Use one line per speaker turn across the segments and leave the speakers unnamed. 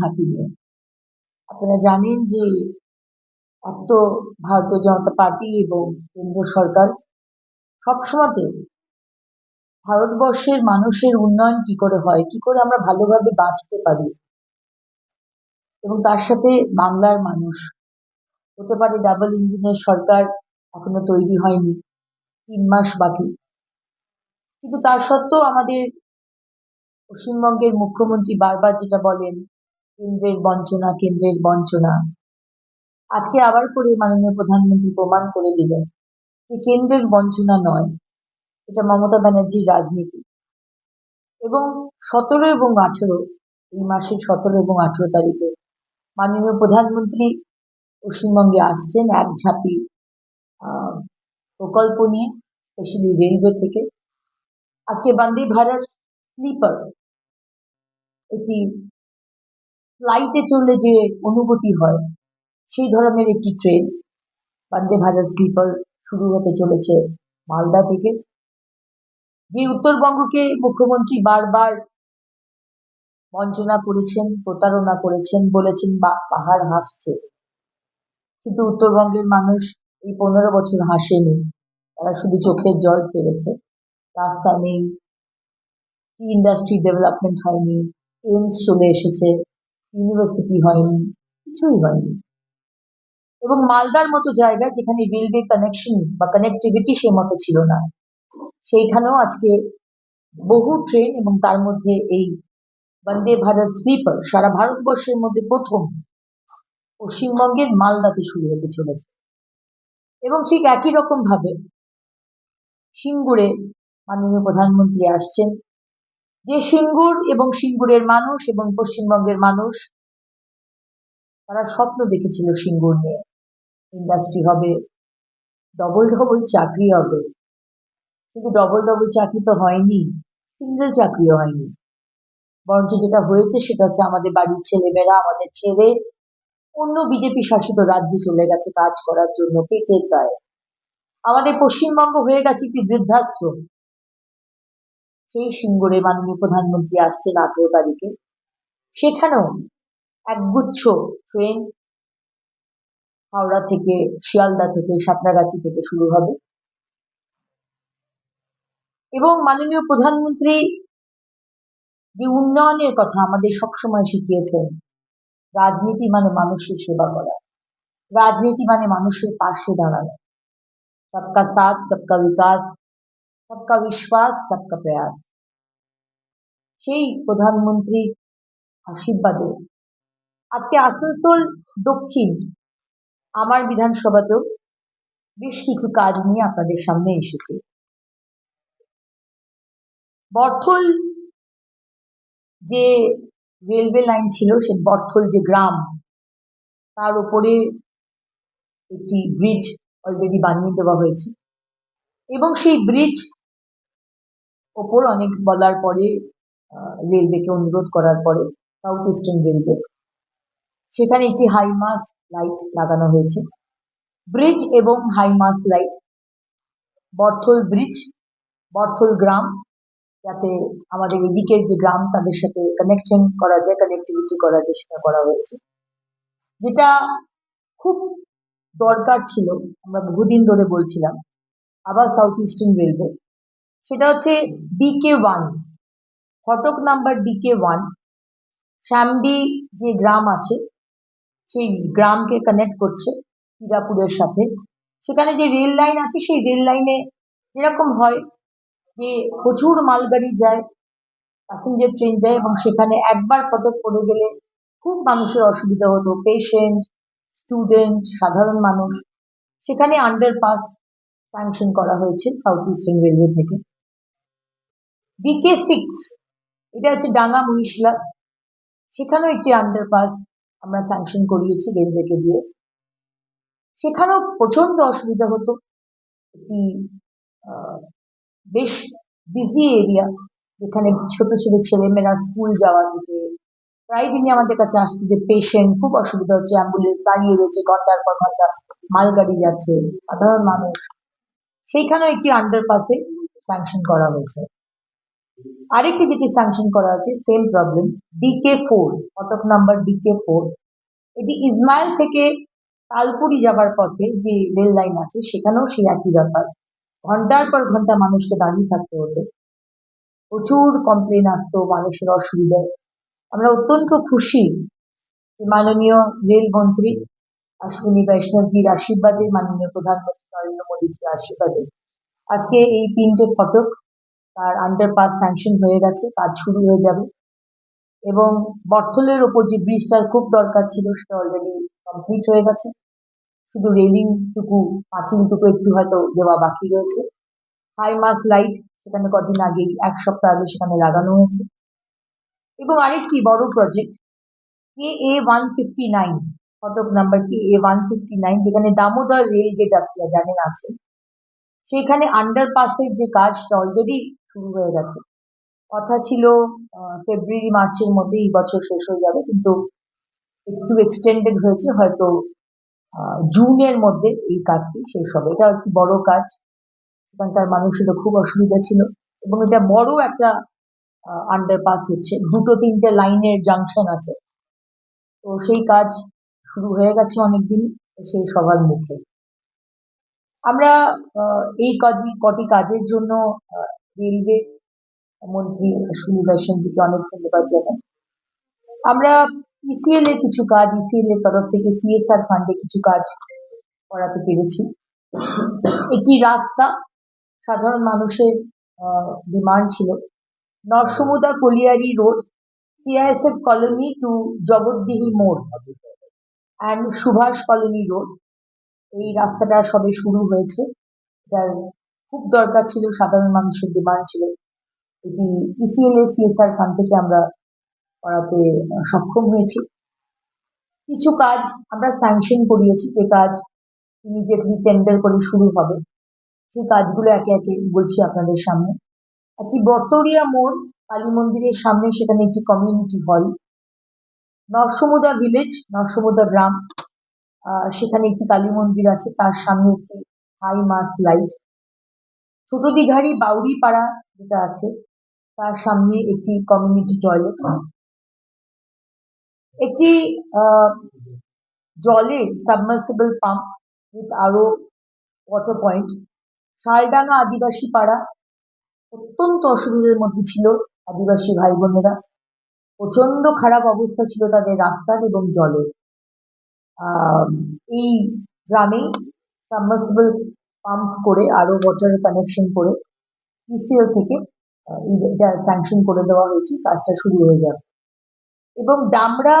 ঝাঁপি নিয়ে আপনারা জানেন যে তো ভারতীয় জনতা পার্টি এবং কেন্দ্র সরকার সবসময়তে ভারতবর্ষের মানুষের উন্নয়ন কি করে হয়, কি করে আমরা ভালোভাবে বাঁচতে পারি এবং তার সাথে বাংলার মানুষ। হতে পারে ডাবল ইঞ্জিনের সরকার এখনও তৈরি হয়নি, তিন মাস বাকি। কিন্তু তা সত্ত্বেও আমাদের পশ্চিমবঙ্গের মুখ্যমন্ত্রী বারবার যেটা বলেন কেন্দ্রের বঞ্চনা কেন্দ্রের বঞ্চনা। আজকে আবার করে মাননীয় প্রধানমন্ত্রী প্রমাণ করে দিলেন যে কেন্দ্রের বঞ্চনা নয়, এটা মমতা ব্যানার্জির রাজনীতি। এবং সতেরো এবং আঠেরো, এই মাসের সতেরো এবং আঠেরো তারিখে মাননীয় প্রধানমন্ত্রী পশ্চিমবঙ্গে আসছেন এক ঝাঁপি প্রকল্প নিয়ে, স্পেশালি রেলওয়ে থেকে। আজকে বন্দে ভারত স্লিপার, একটি ফ্লাইটে চললে যে অনুভূতি হয়, সেই ধরনের একটি ট্রেন বন্দে ভারত স্লিপার শুরু হতে চলেছে মালদা থেকে, যে উত্তরবঙ্গকে মুখ্যমন্ত্রী বারবার বঞ্চনা করেছেন, প্রতারণা করেছেন বলেছেন বা পাহাড় হাসছে। কিন্তু উত্তরবঙ্গের মানুষ এই পনেরো বছর হাসেনি। তারা শুধু চোখের জল ফেলেছে। রাস্তা নেই ইন্ডাস্ট্রি ডেভেলপমেন্ট হয়নি এইমস চলে এসেছে। ইউনিভার্সিটি হয়নি, কিছুই হয়নি। এবং মালদার মতো জায়গা যেখানে রেলওয়ে কানেকশন বা কানেক্টিভিটি সে মতো ছিল না, সেইখানেও আজকে বহু ট্রেন এবং তার মধ্যে এই বন্দে ভারত স্লিপার সারা ভারতবর্ষের মধ্যে প্রথম পশ্চিমবঙ্গের মালদাতে শুরু হতে চলেছে। এবং ঠিক একই রকম ভাবে সিঙ্গুরে মাননীয় প্রধানমন্ত্রী আসছেন। যে সিঙ্গুর এবং সিঙ্গুরের মানুষ এবং পশ্চিমবঙ্গের মানুষ, তারা স্বপ্ন দেখেছিল সিঙ্গুর নিয়ে। ইন্ডাস্ট্রি হবে ডবল ডবল চাকরি হবে। কিন্তু ডবল ডবল চাকরি তো হয়নি সিঙ্গেল চাকরিও হয়নি। বরঞ্চ যেটা হয়েছে সেটা হচ্ছে আমাদের বাড়ির ছেলেমেয়েরা, আমাদের ছেড়ে অন্য বিজেপি শাসিত রাজ্যে চলে গেছে কাজ করার জন্য, পেটের দায়। আমাদের পশ্চিমবঙ্গ হয়ে গেছে একটি বৃদ্ধাশ্রম। সেই সিঙ্গুরে মাননীয় প্রধানমন্ত্রী আসছেন আঠেরো তারিখে। সেখানেও একগুচ্ছ ট্রেন হাওড়া থেকে, শিয়ালদা থেকে, সাঁতরাগাছি থেকে শুরু হবে। এবং মাননীয় প্রধানমন্ত্রী যে উন্নয়নের কথা আমাদের সবসময় শিখিয়েছেন, রাজনীতি মানে মানুষের সেবা করা। রাজনীতি মানে মানুষের পাশে দাঁড়ানো। সবকা সাথ সবকা বিকাশ সবকা বিশ্বাস সবকা প্রয়াস সেই প্রধানমন্ত্রী আশীর্বাদে আজকে আসানসোল দক্ষিণ আমার বিধানসভাতেও বেশ কিছু কাজ নিয়ে আপনাদের সামনে এসেছে। বর্থল যে রেলওয়ে লাইন ছিল, সে বর্থল যে গ্রাম, তার উপরে একটি ব্রিজ অলরেডি বানিয়ে দেওয়া হয়েছে। এবং সেই ব্রিজ ওপর অনেক বলার পরে রেলওয়েকে অনুরোধ করার পরে সাউথ ইস্টার্ন রেলওয়ে সেখানে একটি হাইমাস লাইট লাগানো হয়েছে। ব্রিজ এবং high mast light Barthal bridge Barthal গ্রাম, যাতে আমাদের এদিকের যে গ্রাম, তাদের সাথে কানেকশন করা যায় কানেক্টিভিটি করা যায়, সেটা করা হয়েছে। যেটা খুব দরকার ছিল, আমরা বহুদিন ধরে বলছিলাম, আবার সাউথ ইস্টার্ন রেলওয়ে সেটা হচ্ছে ডিকে ওয়ান ফটক number D K one Shyamdi যে গ্রাম আছে, সেই গ্রামকে কানেক্ট করছে হিরাপুরের সাথে। সেখানে যে রেল লাইন আছে, সেই রেল লাইনে যেরকম হয় যে প্রচুর মালগাড়ি যায় প্যাসেঞ্জার ট্রেন যায় এবং সেখানে একবার ফটক পড়ে গেলে খুব মানুষের অসুবিধা হতো। পেশেন্ট স্টুডেন্ট সাধারণ মানুষ। সেখানে আন্ডারপাস স্যাংশন করা হয়েছে সাউথ ইস্টার্ন রেলওয়ে থেকে। ডিকে সিক্স এটা হচ্ছে ডাঙ্গা মহিশলা সেখানেও একটি আন্ডারপাস আমরা স্যাংশন করিয়েছি রেলওয়েকে দিয়ে। সেখানেও প্রচণ্ড অসুবিধা হতো। একটি বেশ বিজি এরিয়া যেখানে ছোট ছোট ছেলেমেয়েরা স্কুল যাওয়া থেকে প্রায় দিনই আমাদের কাছে আসছে যে পেশেন্ট খুব অসুবিধা হচ্ছে। অ্যাম্বুলেন্স দাঁড়িয়ে রয়েছে, ঘণ্টার পর ঘণ্টা মালগাড়ি যাচ্ছে, সাধারণ মানুষ। সেইখানেও একটি আন্ডারপাসে স্যাংশন করা হয়েছে। আরেকটি যেটি স্যাংশন করা আছে same problem D K four ফটক নাম্বার ডিকে ফোর এটি ইসমাইল থেকে তালপুরি যাবার পথে যে রেল লাইন আছে, সেখানেও সেই একই ব্যাপার। ঘণ্টার পর ঘণ্টা মানুষকে দাঁড়িয়ে থাকতে হতো। প্রচুর কমপ্লেন আসতো মানুষের অসুবিধায় আমরা অত্যন্ত খুশি মাননীয় রেলমন্ত্রী অশ্বিনী বৈষ্ণবজির আশীর্বাদে, মাননীয় প্রধানমন্ত্রী নরেন্দ্র মোদীজির আশীর্বাদে আজকে এই তিনটে ফটক তার আন্ডারপাস স্যাংশন হয়ে গেছে, কাজ শুরু হয়ে যাবে। এবং বর্থলের ওপর যে ব্রিজটার খুব দরকার ছিল, সেটা অলরেডি কমপ্লিট হয়ে গেছে। শুধু রেলিং টুকু পাঁচিলটুকু একটু হয়তো দেওয়া বাকি রয়েছে। হাই মাস লাইট সেখানে কদিন আগেই এক সপ্তাহ আগে সেখানে লাগানো হয়েছে। এবং আরেকটি বড় project K A one fifty nine ফটক number K A one fifty nine যেখানে দামোদর রেল গেট আপনারা জানেন আছে সেখানে আন্ডারপাসের যে কাজটা অলরেডি শুরু হয়ে গেছে। কথা ছিল ফেব্রুয়ারি মার্চের মধ্যে এই বছর শেষ হয়ে যাবে, কিন্তু একটু এক্সটেন্ডেড হয়েছে, হয়তো জুনের মধ্যে এই কাজটি শেষ হবে। এটা একটি বড় কাজ। সেখানকার মানুষেরও খুব অসুবিধা ছিল এবং এটা বড় একটা আন্ডারপাস হচ্ছে। দুটো, তিনটে লাইনের জাংশন আছে। তো সেই কাজ শুরু হয়ে গেছে অনেকদিন, সেই সবার মুখে। আমরা এই কাজ কটি কাজের জন্য রেলওয়ে মন্ত্রী অশ্বিনী বৈষ্ণবজিকে অনেক ধন্যবাদ জানাই। আমরা ইসিএল এর কিছু কাজ ইসিএল এর তরফ থেকে সিএসআর ফান্ডে কিছু কাজ করাতে পেরেছি। একটি রাস্তা, সাধারণ মানুষের ডিমান্ড ছিল। Narsamuda colliery road CISF colony to Jagaddihi মোড় অ্যান্ড সুভাষ কলোনি রোড। এই রাস্তাটা সবে শুরু হয়েছে। যার খুব দরকার ছিল, সাধারণ মানুষের ডিমান্ড ছিল। এটি ইসিএল এ সিএসআর ফান্ড থেকে আমরা করাতে সক্ষম হয়েছি। কিছু কাজ আমরা স্যাংশন করিয়েছি, যে কাজ ইমিডিয়েটলি টেন্ডার করে শুরু হবে। সেই কাজগুলো একে একে বলছি আপনাদের সামনে। একটি বটরিয়া মোড়, কালী মন্দিরের সামনে, সেখানে একটি community hall Narsamuda village Narsamuda গ্রাম। সেখানে একটি কালী মন্দির আছে, তার সামনে একটি হাই মাস লাইট ছোট দিঘারি বাউরি পাড়া যেটা আছে, তার সামনে একটি কমিউনিটি টয়লেট একটি জলের সাবমার্সিবল পাম্প উইথ আরও ওয়াটার পয়েন্ট শালডাঙ্গা আদিবাসী পাড়া, অত্যন্ত অসুবিধার মধ্যে ছিল আদিবাসী ভাই বোনেরা প্রচণ্ড খারাপ অবস্থা ছিল তাদের রাস্তার এবং জলের। এই গ্রামে সাবমার্সিবল পাম্প করে আরও ওয়াটার কানেকশন করে ইসিএল থেকে এটা স্যাংশন করে দেওয়া হয়েছে, কাজটা শুরু হয়ে যাবে। এবং ডামরা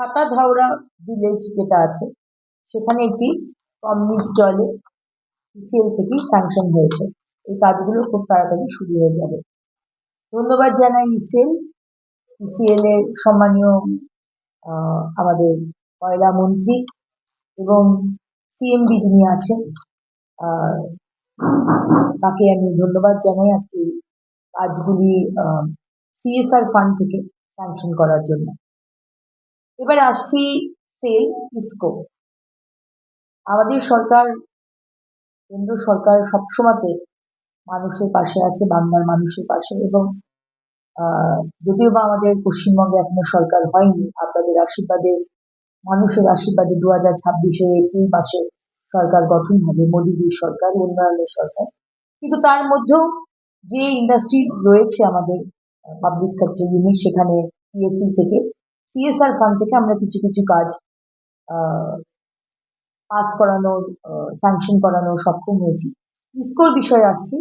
ছাতা ধাওড়া ভিলেজ যেটা আছে, সেখানে একটি কমিউনিটি টয়লেট ইসিএল থেকেই স্যাংশন হয়েছে। এই কাজগুলো খুব তাড়াতাড়ি শুরু হয়ে যাবে। ধন্যবাদ জানাই ইসিএল ইসিএল এর সম্মানীয় আমাদের কয়লা মন্ত্রী এবং সিএমডি যিনি আছেন তাকে আমি ধন্যবাদ জানাই আজকে কাজগুলি সিএসআর ফান্ড থেকে স্যাংশন করার জন্য। এবার আসছি সেল ইসকো আমাদের সরকার, কেন্দ্র সরকার সবসময়তে মানুষের পাশে আছে, বাংলার মানুষের পাশে এবং যদিও বা আমাদের পশ্চিমবঙ্গে এখনও সরকার হয়নি, আপনাদের আশীর্বাদে, মানুষের আশীর্বাদে দু হাজার ছাব্বিশে এপ্রিল মাসে সরকার গঠন হবে মোদীজির সরকার, উন্নয়নের সরকার। কিন্তু তার মধ্যেও যে ইন্ডাস্ট্রি রয়েছে আমাদের পাবলিক সেক্টর ইউনিট সেখানে পিএসসি থেকে সিএসআর ফান্ড থেকে আমরা কিছু কিছু কাজ পাস করানোর স্যাংশন করানোর সক্ষম হয়েছি। ইসকোর বিষয়ে আসছি।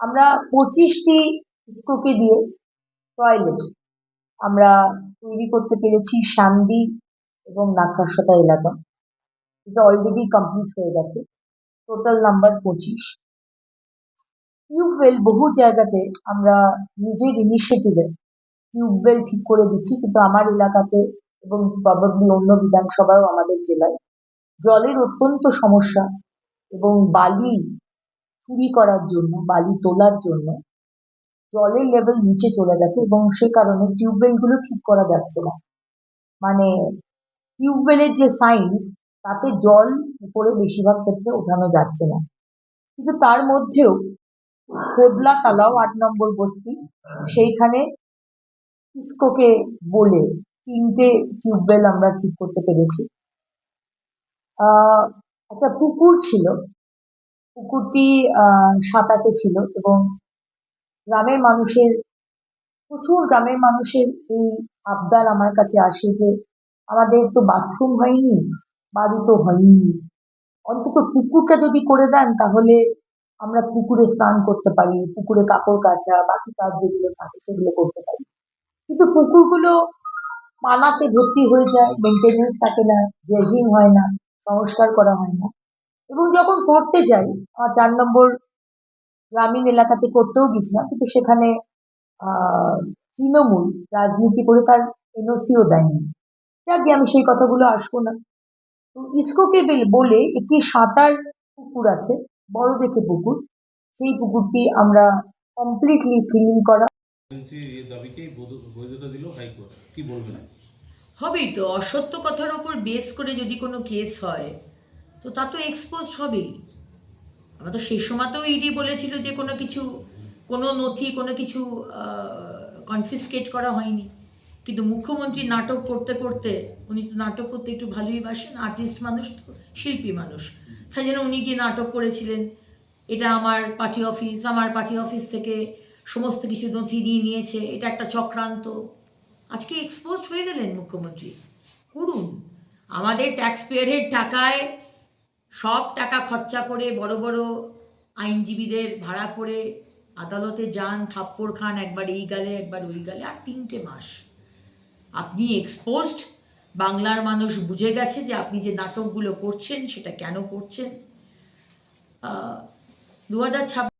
আমরা পঁচিশটি ইসকোকে দিয়ে টয়লেট আমরা তৈরি করতে পেরেছি শান্দি এবং নাকাশতা এলাকা। এটা অলরেডি কমপ্লিট হয়ে গেছে। টোটাল নাম্বার পঁচিশ। টিউবওয়েল বহু জায়গাতে আমরা নিজের ইনিশিয়েটিভে টিউবওয়েল ঠিক করে দিচ্ছি, কিন্তু আমার এলাকাতে এবং প্রবাবলি অন্য বিধানসভাও আমাদের জেলায় জলের অত্যন্ত সমস্যা এবং বালি চুরি করার জন্য, বালি তোলার জন্য জলের লেভেল নিচে চলে গেছে এবং সে কারণে টিউবওয়েলগুলো ঠিক করা যাচ্ছে না। মানে টিউবওয়েলের যে সাইন্স তাতে জল উপরে বেশিরভাগ ক্ষেত্রে ওঠানো যাচ্ছে না। কিন্তু তার মধ্যেও কোদলা তালাও আট নম্বর বস্তি। সেইখানে ইসকোকে বলে তিনটে টিউবওয়েল আমরা ঠিক করতে পেরেছি। একটা পুকুর ছিল। পুকুরটি সাঁতাতে ছিল এবং গ্রামের মানুষের, প্রচুর গ্রামের মানুষের এই আবদার আমার কাছে আসে যে আমাদের তো বাথরুম হয়নি। বাড়ি তো হয়নি। অন্তত পুকুরটা যদি করে দেন, তাহলে আমরা পুকুরে স্নান করতে পারি, পুকুরে কাপড় কাচা, বাকি কাজ যেগুলো থাকে সেগুলো করতে পারি। কিন্তু পুকুরগুলো মানাতে ভর্তি হয়ে যায় মেনটেনেন্স থাকে না ড্রেজিং হয় না, সংস্কার করা হয় না। এবং যখন করতে যাই, আমার চার নম্বর গ্রামীণ এলাকাতে করতেও গেছিলাম, কিন্তু সেখানে তৃণমূল রাজনীতি করে তার এনওসিও দেয়নি। যাকে আমি সেই কথাগুলো আসব না তো ইসকোকে বেল- বলে একটি সাঁতার পুকুর আছে বড় দেখে পুকুর। সেই পুকুরটি আমরা কমপ্লিটলি ক্লিন করা।
দাবিকেই বৈধতা দিল হাইকোর্ট। কি বলবেন?
হবেই তো অসত্য কথার ওপর বেস করে যদি কোনো কেস হয় তো তা তো এক্সপোজ হবেই। আমরা তো সেই সময়তেও ইডি বলেছিল যে কোনো কিছু কোনো নথি কোনো কিছু কনফিসকেট করা হয়নি। কিন্তু মুখ্যমন্ত্রী নাটক করতে করতে, উনি তো নাটক করতে একটু ভালোই বাসেন আর্টিস্ট মানুষ তো শিল্পী মানুষ। তাই জন্য উনি গিয়ে নাটক করেছিলেন। এটা আমার পার্টি অফিস, আমার পার্টি অফিস থেকে সমস্ত কিছু নথি নিয়ে নিয়েছে। এটা একটা চক্রান্ত। আজকে এক্সপোজড হয়ে গেলেন মুখ্যমন্ত্রী। করুন। আমাদের ট্যাক্স পেয়ারের টাকায় সব টাকা খরচা করে বড় বড় আইনজীবীদের ভাড়া করে আদালতে যান, থাপ্পড় খান, একবার এই গালে, একবার ওই গালে, আর তিনটে মাস। আপনি এক্সপোজড বাংলার মানুষ বুঝে গেছে যে আপনি যে নাটকগুলো করছেন, সেটা কেন করছেন? দু হাজার ছাব্বিশ